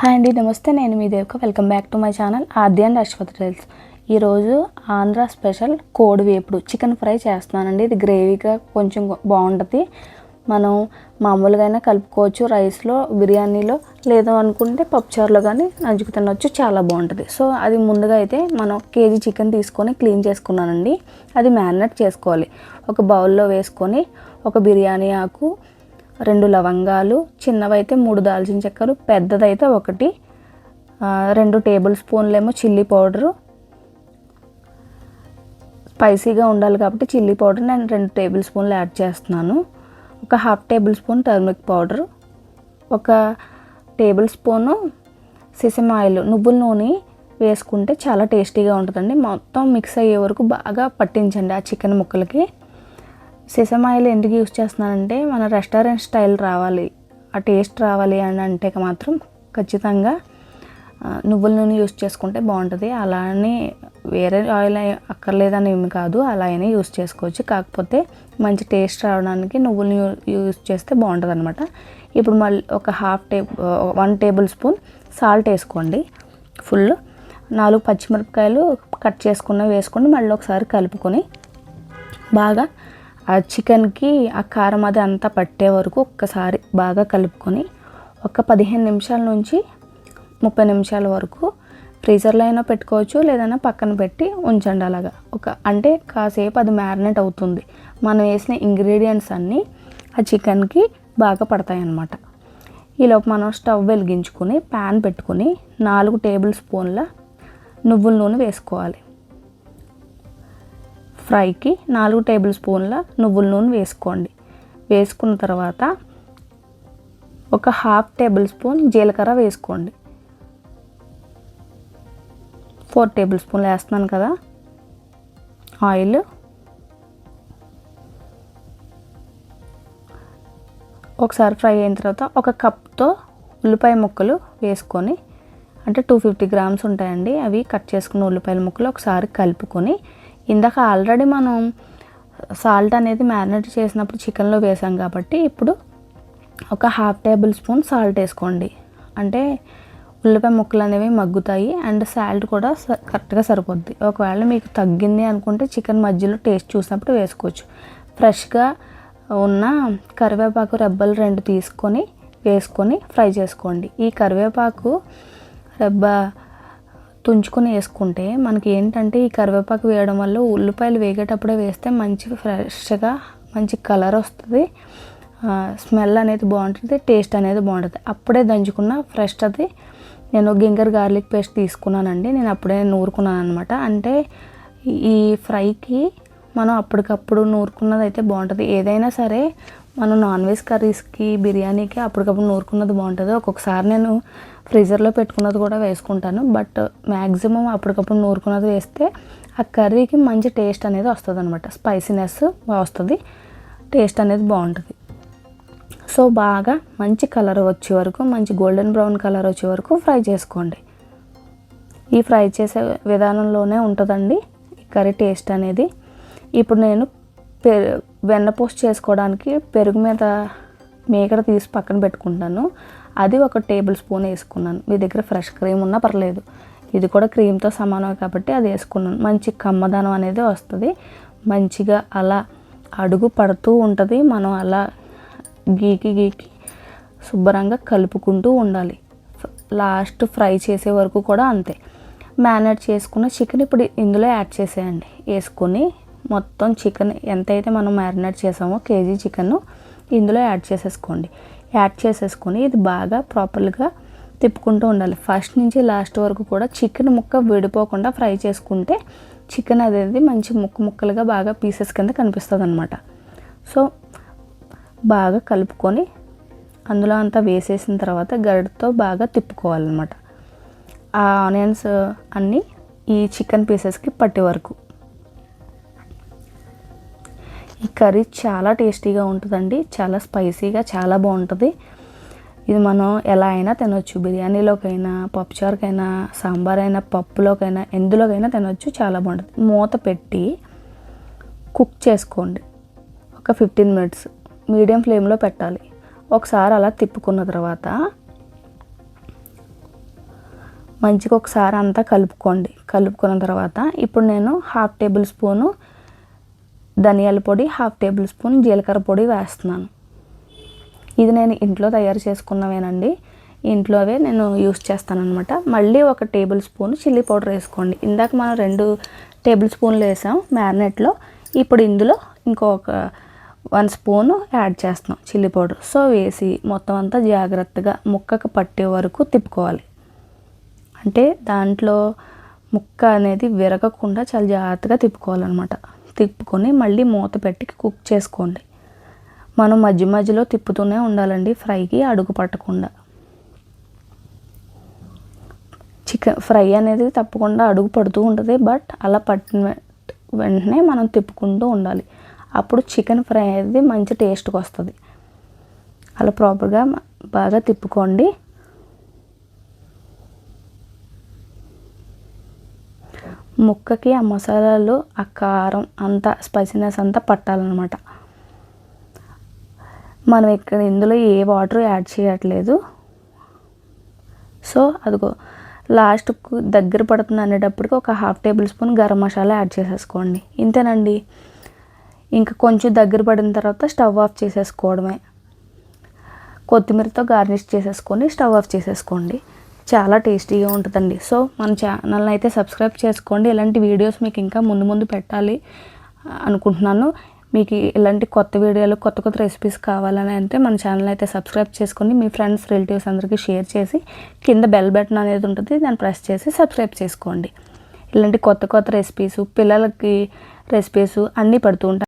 Hi అండి నమస్తే. నేను మీ Devaka. Welcome back to my channel Aadya and Ashwath tales ఈరోజు ఆంధ్ర స్పెషల్ కోడి వేపుడు చికెన్ ఫ్రై చేస్తున్నానండి. ఇది గ్రేవీగా కొంచెం బాగుంటుంది. మనం మామూలుగా అయినా కలుపుకోవచ్చు. రైస్లో బిర్యానీలో లేదు అనుకుంటే పప్పుచారులో కానీ నంచుకు తినొచ్చు. చాలా బాగుంటుంది. సో అది ముందుగా అయితే మనం కేజీ చికెన్ తీసుకొని క్లీన్ చేసుకున్నానండి. అది మ్యారినేట్ చేసుకోవాలి. ఒక బౌల్లో వేసుకొని ఒక బిర్యానీ ఆకు రెండు లవంగాలు చిన్నవైతే మూడు దాల్చిన చెక్కలు పెద్దదైతే ఒకటి. రెండు టేబుల్ స్పూన్లేమో చిల్లీ పౌడరు. స్పైసీగా ఉండాలి కాబట్టి చిల్లీ పౌడర్ నేను రెండు టేబుల్ స్పూన్లు యాడ్ చేస్తున్నాను. ఒక half table spoon turmeric powder. ఒక టేబుల్ స్పూను సిసమ్ ఆయిల్ నువ్వుల నూనె వేసుకుంటే చాలా టేస్టీగా ఉంటుందండి. మొత్తం మిక్స్ అయ్యే వరకు బాగా పట్టించండి ఆ చికెన్ ముక్కలకి. సిసమ్ ఆయిల్ ఎందుకు యూస్ చేస్తున్నానంటే మన రెస్టారెంట్ స్టైల్ రావాలి ఆ టేస్ట్ రావాలి అని అంటే మాత్రం ఖచ్చితంగా నువ్వుల నూనె యూస్ చేసుకుంటే బాగుంటుంది. అలా అని వేరే ఆయిల్ అక్కర్లేదని ఏమి కాదు అలా అయినా యూస్ చేసుకోవచ్చు. కాకపోతే మంచి టేస్ట్ రావడానికి నువ్వులు యూస్ చేస్తే బాగుంటుంది అనమాట ఇప్పుడు మళ్ళీ ఒక half table one tablespoon salt వేసుకోండి. ఫుల్ నాలుగు పచ్చిమిరపకాయలు కట్ చేసుకున్న వేసుకొని మళ్ళీ ఒకసారి కలుపుకొని బాగా ఆ చికెన్కి ఆ కారం అది అంతా పట్టే వరకు ఒక్కసారి బాగా కలుపుకొని ఒక పదిహేను నిమిషాల నుంచి ముప్పై నిమిషాల వరకు ఫ్రీజర్లో అయినా పెట్టుకోవచ్చు లేదన్నా పక్కన పెట్టి ఉంచండి అలాగా. ఒక అంటే కాసేపు అది మ్యారినేట్ అవుతుంది. మనం వేసిన ఇంగ్రీడియంట్స్ అన్నీ ఆ చికెన్కి బాగా పడతాయి అన్నమాట ఈలోపు మనం స్టవ్ వెలిగించుకుని ప్యాన్ పెట్టుకుని నాలుగు టేబుల్ స్పూన్ల నువ్వుల నూనె వేసుకోవాలి. ఫ్రైకి నాలుగు టేబుల్ స్పూన్ల నువ్వుల నూనె వేసుకోండి. వేసుకున్న తర్వాత ఒక హాఫ్ టేబుల్ స్పూన్ జీలకర్ర వేసుకోండి. ఫోర్ టేబుల్ స్పూన్లు వేస్తున్నాను కదా. ఆయిల్. ఒకసారి ఫ్రై అయిన తర్వాత ఒక కప్తో ఉల్లిపాయ ముక్కలు వేసుకొని అంటే టూ ఫిఫ్టీ గ్రామ్స్ ఉంటాయండి అవి కట్ చేసుకున్న ఉల్లిపాయల ముక్కలు ఒకసారి కలుపుకొని ఇందాక ఆల్రెడీ మనం సాల్ట్ అనేది మ్యారినేట్ చేసినప్పుడు చికెన్లో వేసాం కాబట్టి ఇప్పుడు ఒక హాఫ్ టేబుల్ స్పూన్ సాల్ట్ వేసుకోండి. అంటే ఉల్లిపాయ ముక్కలు అనేవి మగ్గుతాయి అండ్ సాల్ట్ కూడా స- కరెక్ట్గా సరిపోద్ది. ఒకవేళ మీకు తగ్గింది అనుకుంటే చికెన్ మధ్యలో టేస్ట్ చూసినప్పుడు వేసుకోవచ్చు. ఫ్రెష్గా ఉన్న కరివేపాకు రెబ్బలు రెండు తీసుకొని వేసుకొని ఫ్రై చేసుకోండి. ఈ కరివేపాకు రెబ్బ తుంచుకొని వేసుకుంటే మనకి ఏంటంటే ఈ కరివేపాకు వేయడం వల్ల ఉల్లిపాయలు వేగేటప్పుడే వేస్తే మంచి ఫ్రెష్గా మంచి కలర్ వస్తుంది. స్మెల్ అనేది బాగుంటుంది టేస్ట్ అనేది బాగుంటుంది. అప్పుడే దంచుకున్న ఫ్రెష్ అది. నేను గింగర్ గార్లిక్ పేస్ట్ తీసుకున్నానండి. నేను అప్పుడే నూరుకున్నాను అనమాట అంటే ఈ ఫ్రైకి మనం అప్పటికప్పుడు నూరుకున్నది అయితే బాగుంటుంది. ఏదైనా సరే మనం నాన్ వెజ్ కర్రీస్కి బిర్యానీకి అప్పటికప్పుడు నూరుకున్నది బాగుంటుంది. ఒక్కొక్కసారి నేను ఫ్రీజర్లో పెట్టుకున్నది కూడా వేసుకుంటాను. బట్ మ్యాక్సిమం అప్పటికప్పుడు నూరుకున్నది వేస్తే ఆ కర్రీకి మంచి టేస్ట్ అనేది వస్తుంది అనమాట స్పైసీనెస్ వస్తుంది. టేస్ట్ అనేది బాగుంటుంది. సో బాగా మంచి కలర్ వచ్చే వరకు మంచి గోల్డెన్ బ్రౌన్ కలర్ వచ్చే వరకు ఫ్రై చేసుకోండి. ఈ ఫ్రై చేసే విధానంలోనే ఉంటుందండి ఈ కర్రీ టేస్ట్ అనేది. ఇప్పుడు నేను పె పోస్ట్ చేసుకోవడానికి పెరుగు మీద మేకడ తీసి పక్కన పెట్టుకుంటాను. అది ఒక టేబుల్ స్పూన్ వేసుకున్నాను. మీ దగ్గర ఫ్రెష్ క్రీమ్ ఉన్నా పర్లేదు. ఇది కూడా క్రీమ్తో సమానమే కాబట్టి అది వేసుకున్నాను. మంచి కమ్మదనం అనేది వస్తుంది. మంచిగా అలా అడుగు పడుతూ ఉంటుంది. మనం అలా గీకి గీకి శుభ్రంగా కలుపుకుంటూ ఉండాలి. లాస్ట్ ఫ్రై చేసే వరకు కూడా అంతే. మ్యారినేట్ చేసుకున్న చికెన్ ఇప్పుడు ఇందులో యాడ్ చేసేయండి. వేసుకొని మొత్తం చికెన్ ఎంతైతే మనం మ్యారినేట్ చేసామో కేజీ చికెన్ ఇందులో యాడ్ చేసేసుకోండి. యాడ్ చేసేసుకొని ఇది బాగా ప్రాపర్గా తిప్పుకుంటూ ఉండాలి. ఫస్ట్ నుంచి లాస్ట్ వరకు కూడా చికెన్ ముక్క విడిపోకుండా ఫ్రై చేసుకుంటే చికెన్ అనేది మంచి ముక్క ముక్కలుగా బాగా పీసెస్ కింద కనిపిస్తుంది అనమాట సో బాగా కలుపుకొని అందులో అంతా వేసేసిన తర్వాత గరిటతో బాగా తిప్పుకోవాలన్నమాట. ఆ ఆనియన్స్ అన్నీ ఈ చికెన్ పీసెస్కి పట్టే వరకు. ఈ కర్రీ చాలా టేస్టీగా ఉంటుందండి చాలా స్పైసీగా చాలా బాగుంటుంది. ఇది మనం ఎలా అయినా తినొచ్చు. బిర్యానీలోకైనా పప్పుచారుకైనా సాంబార్ అయినా పప్పులోకైనా ఎందులోకైనా తినొచ్చు చాలా బాగుంటుంది. మూత పెట్టి కుక్ చేసుకోండి. ఒక ఫిఫ్టీన్ మినిట్స్. మీడియం ఫ్లేమ్లో పెట్టాలి. ఒకసారి అలా తిప్పుకున్న తర్వాత మంచిగా ఒకసారి అంతా కలుపుకోండి. కలుపుకున్న తర్వాత ఇప్పుడు నేను హాఫ్ టేబుల్ స్పూను ధనియాల పొడి హాఫ్ టేబుల్ స్పూన్ జీలకర్ర పొడి వేస్తున్నాను. ఇది నేను ఇంట్లో తయారు చేసుకున్నవేనండి. ఇంట్లోవే నేను యూస్ చేస్తాను అనమాట మళ్ళీ ఒక టేబుల్ స్పూన్ చిల్లీ పౌడర్ వేసుకోండి. ఇందాక మనం రెండు టేబుల్ స్పూన్లు వేసాం మ్యారినేట్లో. ఇప్పుడు ఇందులో ఇంకొక వన్ స్పూన్ యాడ్ చేస్తున్నాం చిల్లీ పౌడర్. సో వేసి మొత్తం అంతా జాగ్రత్తగా ముక్కకు పట్టే వరకు తిప్పుకోవాలి. అంటే దాంట్లో ముక్క అనేది విరగకుండా చాలా జాగ్రత్తగా తిప్పుకోవాలన్నమాట. తిప్పుకొని మళ్ళీ మూత పెట్టి కుక్ చేసుకోండి. మనం మధ్య మధ్యలో తిప్పుతూనే ఉండాలండి ఫ్రైకి అడుగు పట్టకుండా. చికెన్ ఫ్రై అనేది తప్పకుండా అడుగు పడుతూ ఉంటుంది బట్ అలా పట్టిన వెంటనే మనం తిప్పుకుంటూ ఉండాలి. అప్పుడు చికెన్ ఫ్రై అనేది మంచి టేస్ట్కి వస్తుంది. అలా ప్రాపర్గా బాగా తిప్పుకోండి. ముక్కకి ఆ మసాలాలు ఆ కారం అంతా స్పైసీనెస్ అంతా పట్టాలన్నమాట. మనం ఇక్కడ ఇందులో ఏ వాటర్ యాడ్ చేయట్లేదు. సో అదిగో లాస్ట్కు దగ్గర పడుతుంది అనేటప్పటికి ఒక half tablespoon garam masala add చేసేసుకోండి. ఇంతేనండి. ఇంకా కొంచెం దగ్గర పడిన తర్వాత స్టవ్ ఆఫ్ చేసేసుకోవడమే. కొత్తిమీరతో గార్నిష్ చేసేసుకొని స్టవ్ ఆఫ్ చేసేసుకోండి. చాలా టేస్టీగా ఉంటుందండి. సో మన ఛానల్ని అయితే సబ్స్క్రైబ్ చేసుకోండి. ఇలాంటి వీడియోస్ మీకు ఇంకా ముందు ముందు పెట్టాలి అనుకుంటున్నాను. మీకు ఇలాంటి కొత్త వీడియోలు కొత్త కొత్త రెసిపీస్ కావాలని అంటే మన ఛానల్ అయితే సబ్స్క్రైబ్ చేసుకొని మీ ఫ్రెండ్స్ రిలేటివ్స్ అందరికీ షేర్ చేసి కింద బెల్ బటన్ అనేది ఉంటుంది. దాన్ని ప్రెస్ చేసి సబ్స్క్రైబ్ చేసుకోండి. ఇలాంటి కొత్త కొత్త రెసిపీస్ పిల్లలకి రెసిపీస్ అన్నీ పడుతూ ఉంటాయి.